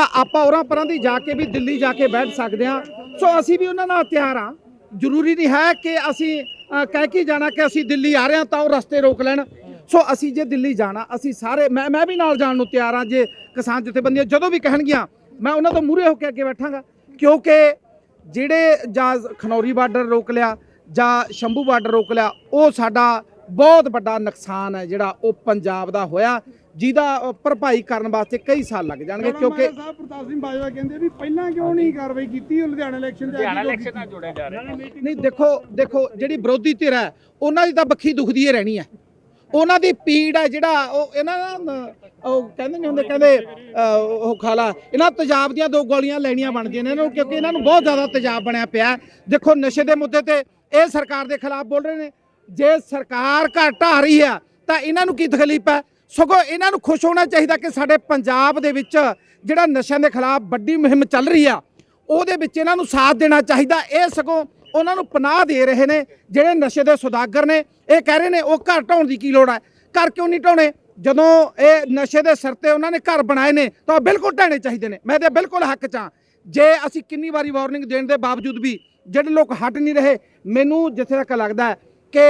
ਤਾਂ ਆਪਾਂ ਉਹਨਾਂ ਪਰਾਂ ਦੀ ਜਾ ਕੇ ਵੀ ਦਿੱਲੀ ਜਾ ਕੇ ਬੈਠ ਸਕਦੇ ਹਾਂ। ਸੋ ਅਸੀਂ ਵੀ ਉਹਨਾਂ ਨਾਲ ਤਿਆਰ ਹਾਂ। ਜ਼ਰੂਰੀ ਨਹੀਂ ਹੈ ਕਿ ਅਸੀਂ ਕਹਿ ਕੇ ਜਾਣਾ ਕਿ ਅਸੀਂ ਦਿੱਲੀ ਆ ਰਹੇ ਹਾਂ ਤਾਂ ਉਹ ਰਸਤੇ ਰੋਕ ਲੈਣ। ਸੋ ਅਸੀਂ ਜੇ ਦਿੱਲੀ ਜਾਣਾ, ਅਸੀਂ ਸਾਰੇ, ਮੈਂ ਮੈਂ ਵੀ ਨਾਲ ਜਾਣ ਨੂੰ ਤਿਆਰ ਹਾਂ ਜੇ ਕਿਸਾਨ ਜਥੇਬੰਦੀਆਂ ਜਦੋਂ ਵੀ ਕਹਿਣਗੀਆਂ, ਮੈਂ ਉਹਨਾਂ ਤੋਂ ਮੂਹਰੇ ਹੋ ਕੇ ਅੱਗੇ ਬੈਠਾਂਗਾ। ਕਿਉਂਕਿ ਜਿਹੜੇ ਜਾਂ ਖਨੌਰੀ ਬਾਰਡਰ ਰੋਕ ਲਿਆ, ਜਾਂ ਸ਼ੰਭੂ ਬਾਰਡਰ ਰੋਕ ਲਿਆ, ਉਹ ਸਾਡਾ ਬਹੁਤ ਵੱਡਾ ਨੁਕਸਾਨ ਹੈ ਜਿਹੜਾ ਉਹ ਪੰਜਾਬ ਦਾ ਹੋਇਆ। ਜਿਹਦਾ ਭਰਪਾਈ ਕਰਨ ਵਾਸਤੇ ਕਈ ਸਾਲ ਲੱਗ ਜਾਣਗੇ ਕਿਉਂਕਿ ਸਾਹਿਬ ਪ੍ਰਤਾਪ ਸਿੰਘ ਬਾਜਵਾ ਕਹਿੰਦੇ ਵੀ ਪਹਿਲਾਂ ਕਿਉਂ ਨਹੀਂ ਕਾਰਵਾਈ ਕੀਤੀ ਲੁਧਿਆਣਾ ਇਲੈਕਸ਼ਨ ਤੇ ਹਰਿਆਣਾ ਇਲੈਕਸ਼ਨ ਨਾਲ ਜੋੜਿਆ ਜਾ ਰਿਹਾ ਨਹੀਂ ਦੇਖੋ ਦੇਖੋ ਜਿਹੜੀ ਵਿਰੋਧੀ ਧਿਰ ਹੈ ਉਹਨਾਂ ਦੀ ਤਾਂ ਬੱਖੀ ਦੁਖਦੀ ਹੀ ਰਹਿਣੀ ਹੈ। ਉਹਨਾਂ ਦੀ ਪੀੜ ਹੈ ਜਿਹੜਾ ਉਹ ਇਹਨਾਂ ਦਾ ਉਹ ਕਹਿੰਦੇ ਨਹੀਂ ਹੁੰਦੇ ਕਹਿੰਦੇ ਉਹ ਖਾਲਾ ਇਹਨਾਂ ਤੇਜ਼ਾਬ ਦੀਆਂ ਦੋ ਗੋਲੀਆਂ ਲੈਣੀਆਂ ਬਣਦੀਆਂ ਨੇ ਇਹਨਾਂ ਨੂੰ ਕਿਉਂਕਿ ਇਹਨਾਂ ਨੂੰ ਬਹੁਤ ਜ਼ਿਆਦਾ ਤੇਜ਼ਾਬ ਬਣਿਆ ਪਿਆ। ਦੇਖੋ ਨਸ਼ੇ ਦੇ ਮੁੱਦੇ ਤੇ ਇਹ ਸਰਕਾਰ ਦੇ ਖਿਲਾਫ ਬੋਲ ਰਹੇ ਨੇ। ਜੇ ਸਰਕਾਰ ਘਰ ਢਾਹ ਰਹੀ ਹੈ ਤਾਂ ਇਹਨਾਂ ਨੂੰ ਕੀ ਤਕਲੀਫ ਹੈ? ਸਗੋਂ ਇਹਨਾਂ ਨੂੰ ਖੁਸ਼ ਹੋਣਾ ਚਾਹੀਦਾ ਕਿ ਸਾਡੇ ਪੰਜਾਬ ਦੇ ਵਿੱਚ ਜਿਹੜਾ ਨਸ਼ਿਆਂ ਦੇ ਖਿਲਾਫ ਵੱਡੀ ਮੁਹਿੰਮ ਚੱਲ ਰਹੀ ਆ, ਉਹਦੇ ਵਿੱਚ ਇਹਨਾਂ ਨੂੰ ਸਾਥ ਦੇਣਾ ਚਾਹੀਦਾ। ਇਹ ਸਗੋਂ ਉਹਨਾਂ ਨੂੰ ਪਨਾਹ ਦੇ ਰਹੇ ਨੇ, ਜਿਹੜੇ ਨਸ਼ੇ ਦੇ ਸੁਦਾਗਰ ਨੇ। ਇਹ ਕਹਿ ਰਹੇ ਨੇ, ਉਹ ਘਰ ਢਾਉਣ ਦੀ ਕੀ ਲੋੜ ਹੈ ਘਰ ਕਿਉਂ ਨਹੀਂ ਢਾਉਣੇ? ਜਦੋਂ ਇਹ ਨਸ਼ੇ ਦੇ ਸਿਰ ਤੇ ਉਹਨਾਂ ਨੇ ਘਰ ਬਣਾਏ ਨੇ, ਤਾਂ ਉਹ ਬਿਲਕੁਲ ਢਾਣੇ ਚਾਹੀਦੇ ਨੇ। ਮੈਂ ਤੇ ਬਿਲਕੁਲ ਹੱਕ ਚਾਂ ਜੇ ਅਸੀਂ ਕਿੰਨੀ ਵਾਰੀ ਵਾਰਨਿੰਗ ਦੇਣ ਦੇ ਬਾਵਜੂਦ ਵੀ ਜਿਹੜੇ ਲੋਕ ਹਟ ਨਹੀਂ ਰਹੇ, ਮੈਨੂੰ ਜਿੱਥੇ ਤੱਕ ਲੱਗਦਾ ਕਿ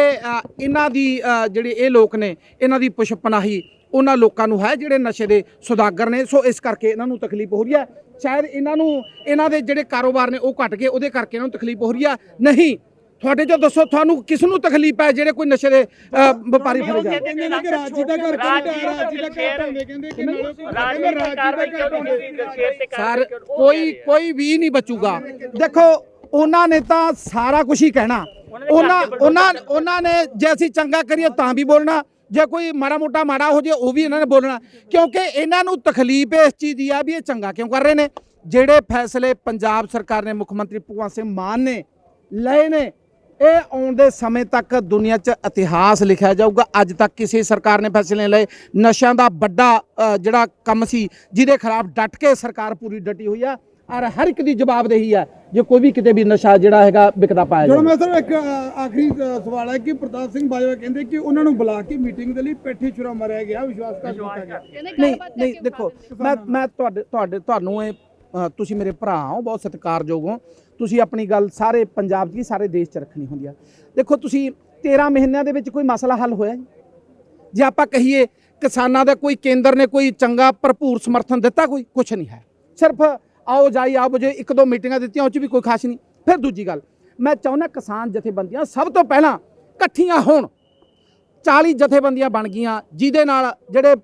ਇਹਨਾਂ ਦੀ ਜਿਹੜੀ ਇਹ ਲੋਕ ਨੇ, ਇਹਨਾਂ ਦੀ ਪੁਸ਼ਪਨਾਹੀ ਉਹਨਾਂ ਲੋਕਾਂ ਨੂੰ ਹੈ ਜਿਹੜੇ ਨਸ਼ੇ ਦੇ ਸੁਦਾਗਰ ਨੇ। ਸੋ ਇਸ ਕਰਕੇ ਇਹਨਾਂ ਨੂੰ ਤਕਲੀਫ ਹੋ ਰਹੀ ਹੈ। ਸ਼ਾਇਦ ਇਹਨਾਂ ਨੂੰ ਇਹਨਾਂ ਦੇ ਜਿਹੜੇ ਕਾਰੋਬਾਰ ਨੇ ਉਹ ਘਟ ਗਏ ਉਹਦੇ ਕਰਕੇ ਇਹਨਾਂ ਨੂੰ ਤਕਲੀਫ ਹੋ ਰਹੀ ਹੈ। ਨਹੀਂ ਤੁਹਾਡੇ ਚੋਂ ਦੱਸੋ ਤੁਹਾਨੂੰ ਕਿਸ ਨੂੰ ਤਕਲੀਫ ਹੈ ਜਿਹੜੇ ਕੋਈ ਨਸ਼ੇ ਦੇ ਵਪਾਰੀ ਫੜੇ ਜਾ ਕਹਿੰਦੇ ਨੇ ਕਿ ਰਾਜੀ ਦਾ ਘਰ ਕਿਉਂ ਢਾਹ ਰਾਜੀ ਦਾ ਘਰ ਢਾਉਂਦੇ ਕਹਿੰਦੇ ਕਿ ਨਾਲੇ ਰਾਜੀ ਰਾਜੀ ਦਾ ਕਾਰਵਾਈ ਦਾ ਘਰ ਕਿਉਂ ਨਹੀਂ ਢਾਉਂਦੇ ਕੀਤੀ ਸ਼ੇਰ ਕੋਈ। ਕੋਈ ਵੀ ਨਹੀਂ ਬਚੂਗਾ। ਦੇਖੋ ਉਹਨਾਂ ਨੇ ਤਾਂ ਸਾਰਾ ਕੁਝ ਹੀ ਕਹਿਣਾ। ਉਹਨਾਂ ਉਹਨਾਂ ਉਹਨਾਂ ਨੇ ਜੇ ਅਸੀਂ ਚੰਗਾ ਕਰੀਏ ਤਾਂ ਵੀ ਬੋਲਣਾ। ਜੇ ਕੋਈ ਮਾੜਾ ਮੋਟਾ ਮਾੜਾ ਹੋ ਜੇ, ਉਹ ਵੀ ਇਹਨਾਂ ਨੇ ਬੋਲਣਾ। ਕਿਉਂਕਿ ਇਹਨਾਂ ਨੂੰ ਤਕਲੀਫ ਇਸ ਚੀਜ਼ ਦੀ ਆ ਵੀ ਇਹ ਚੰਗਾ ਕਿਉਂ ਕਰ ਰਹੇ ਨੇ? ਜਿਹੜੇ ਫੈਸਲੇ ਪੰਜਾਬ ਸਰਕਾਰ ਨੇ, ਮੁੱਖ ਮੰਤਰੀ ਭਗਵੰਤ ਸਿੰਘ ਮਾਨ ਨੇ ਲਏ ਨੇ, ਇਹ ਆਉਣ ਦੇ ਸਮੇਂ ਤੱਕ ਦੁਨੀਆ 'ਚ ਇਤਿਹਾਸ ਲਿਖਿਆ ਜਾਊਗਾ। ਅੱਜ ਤੱਕ ਕਿਸੇ ਸਰਕਾਰ ਨੇ ਫੈਸਲੇ ਨਹੀਂ ਲਏ। ਨਸ਼ਿਆਂ ਦਾ ਵੱਡਾ ਜਿਹੜਾ ਕੰਮ ਸੀ, ਜਿਹਦੇ ਖਿਲਾਫ ਡਟ ਕੇ ਸਰਕਾਰ ਪੂਰੀ ਡਟੀ ਹੋਈ ਆ। ਔਰ ਹਰ ਇੱਕ ਦੀ ਜਵਾਬਦੇਹੀ ਆ ਜੇ ਕੋਈ ਵੀ ਕਿਤੇ ਵੀ ਨਸ਼ਾ ਜਿਹੜਾ ਹੈਗਾ ਵਿਕਦਾ ਪਾਇਆ ਜਦੋਂ ਮੈਂ ਸਰ ਇੱਕ ਆਖਰੀ ਸਵਾਲ ਹੈ ਕਿ ਪ੍ਰਤਾਪ ਸਿੰਘ ਬਾਜਵਾ ਕਹਿੰਦੇ ਕਿ ਉਹਨਾਂ ਨੂੰ ਬੁਲਾ ਕੇ ਮੀਟਿੰਗ ਦੇ ਲਈ ਪੇਠੀ ਛੁਰਾ ਮਾਰਿਆ ਗਿਆ ਵਿਸ਼ਵਾਸਘਾਤ ਕੀਤਾ ਗਿਆ। ਨਹੀਂ ਨਹੀਂ ਦੇਖੋ ਮੈਂ ਮੈਂ ਤੁਹਾਡੇ ਤੁਹਾਡੇ ਤੁਹਾਨੂੰ ਇਹ ਤੁਸੀਂ ਮੇਰੇ ਭਰਾ ਹੋ ਬਹੁਤ ਸਤਿਕਾਰਯੋਗ ਹੋ। ਤੁਸੀਂ ਆਪਣੀ ਗੱਲ ਸਾਰੇ ਪੰਜਾਬ 'ਚ ਹੀ ਸਾਰੇ ਦੇਸ਼ 'ਚ ਰੱਖਣੀ ਹੁੰਦੀ ਆ। ਦੇਖੋ ਤੁਸੀਂ 13 ਮਹੀਨਿਆਂ ਦੇ ਵਿੱਚ ਕੋਈ ਮਸਲਾ ਹੱਲ ਹੋਇਆ ਜੀ? ਜੇ ਆਪਾਂ ਕਹੀਏ ਕਿਸਾਨਾਂ ਦਾ ਕੋਈ ਕੇਂਦਰ ਨੇ ਕੋਈ ਚੰਗਾ ਭਰਪੂਰ ਸਮਰਥਨ ਦਿੱਤਾ ਕੋਈ ਕੁਝ ਨਹੀਂ ਹੈ। ਸਿਰਫ ਆਓ ਜਾਈ ਆਓ ਜੇ ਇੱਕ ਦੋ ਮੀਟਿੰਗਾਂ ਦਿੱਤੀਆਂ ਉਹ 'ਚ ਵੀ ਕੋਈ ਖਾਸ ਨਹੀਂ। ਫਿਰ ਦੂਜੀ ਗੱਲ ਮੈਂ ਚਾਹੁੰਦਾ ਕਿਸਾਨ ਜਥੇਬੰਦੀਆਂ ਸਭ ਤੋਂ ਪਹਿਲਾਂ ਇਕੱਠੀਆਂ ਹੋਣ। 40 ਜਥੇਬੰਦੀਆਂ ਬਣ ਗਈਆਂ ਜਿਹਦੇ ਨਾਲ ਜਿਹੜੇ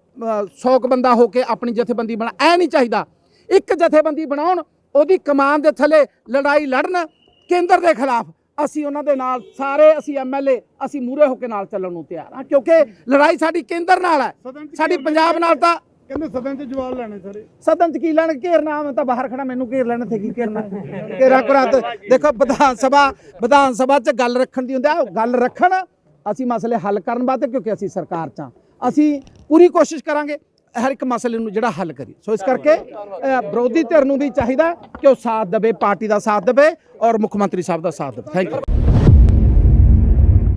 100 ਕੁ ਬੰਦਾ ਹੋ ਕੇ ਆਪਣੀ ਜਥੇਬੰਦੀ ਬਣਾ ਐ ਨਹੀਂ ਚਾਹੀਦਾ। ਇੱਕ ਜਥੇਬੰਦੀ ਬਣਾਉਣ ਉਹਦੀ ਕਮਾਨ ਦੇ ਥੱਲੇ ਲੜਾਈ ਲੜਨ ਕੇਂਦਰ ਦੇ ਖਿਲਾਫ। ਅਸੀਂ ਉਹਨਾਂ ਦੇ ਨਾਲ ਸਾਰੇ ਅਸੀਂ ਐਮਐਲਏ ਅਸੀਂ ਮੂਰੇ ਹੋ ਕੇ ਨਾਲ ਚੱਲਣ ਨੂੰ ਤਿਆਰ ਹਾਂ ਕਿਉਂਕਿ ਲੜਾਈ ਸਾਡੀ ਕੇਂਦਰ ਨਾਲ ਹੈ। ਸਾਡੀ ਪੰਜਾਬ ਨਾਲ ਤਾਂ ਕਹਿੰਦੇ ਸਦਨ 'ਚ ਜਵਾਬ ਲੈਣੇ ਸਾਰੇ। ਸਦਨ ਚ ਕੀ ਲੈਣ? ਘੇਰਨਾ ਮੈਂ ਤਾਂ ਬਾਹਰ ਖੜਾ, ਮੈਨੂੰ ਘੇਰ ਲੈਣ ਤੇ ਕੀ ਘੇਰਨਾ? ਘੇਰਾ ਕੁਰਾਤ ਦੇਖੋ, ਵਿਧਾਨ ਸਭਾ ਵਿਧਾਨ ਸਭਾ ਚ ਗੱਲ ਰੱਖਣ ਦੀ ਹੁੰਦੀ ਆ। ਗੱਲ ਰੱਖਣ, ਅਸੀਂ ਮਸਲੇ ਹੱਲ ਕਰਨ ਵਾਸਤੇ ਕਿਉਂਕਿ ਅਸੀਂ ਸਰਕਾਰ ਚ ਹਾਂ ਅਸੀਂ ਪੂਰੀ ਕੋਸ਼ਿਸ਼ ਕਰਾਂਗੇ ਹਰ ਇੱਕ ਮਸਲੇ ਨੂੰ ਜਿਹੜਾ ਹੱਲ ਕਰੀ ਸੋ ਇਸ ਕਰਕੇ ਵਿਰੋਧੀ ਧਿਰ ਨੂੰ ਵੀ ਚਾਹੀਦਾ ਕਿ ਉਹ ਸਾਥ ਦੇਵੇ, ਪਾਰਟੀ ਦਾ ਸਾਥ ਦੇਵੇ ਔਰ ਮੁੱਖ ਮੰਤਰੀ ਸਾਹਿਬ ਦਾ ਸਾਥ ਦੇਵੇ। Thank you